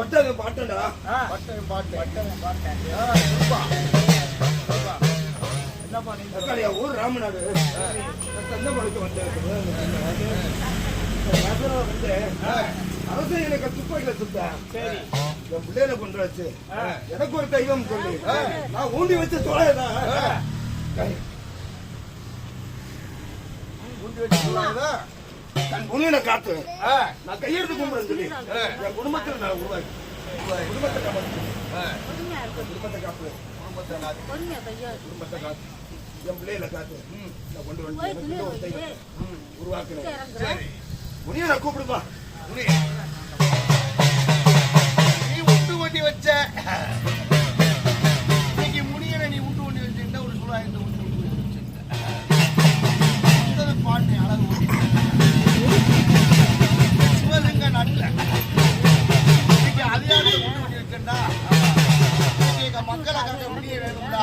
பட்டது பாட்டடா பட்டது பாட்டு. பட்டது பாட்டு. என்னப்பா நீங்க ஊர் ராமநாடு தந்தமலுக்கு வந்து அரசு எனக்கு துப்பாக்கில சுத்தேன் சரி. என் பிள்ளையில கொண்டாச்சு எனக்கு ஒரு தெய்வம் சொல்லி. நான் ஊண்டி வச்சு தொலைதான் ஊண்டி வச்சு தொலைதான் தன் புனியனை காத்து. நான் கையெழுத்து கும்பிடுறேன் சொல்லி என் குடும்பத்தில் நான் உருவாக்கி. குடும்பத்தை இருக்கு குடும்பத்தை காப்பு குடும்பத்தை காத்து குடும்பத்தை காத்து. என் பிள்ளையில காத்து. நான் கொண்டு வந்து உருவாக்குறேன். இறங்குறேன் புனியனை கூப்பிடுப்பா நீ உண்டு எங்க மக்களை கண்ட முடிய வேணும்டா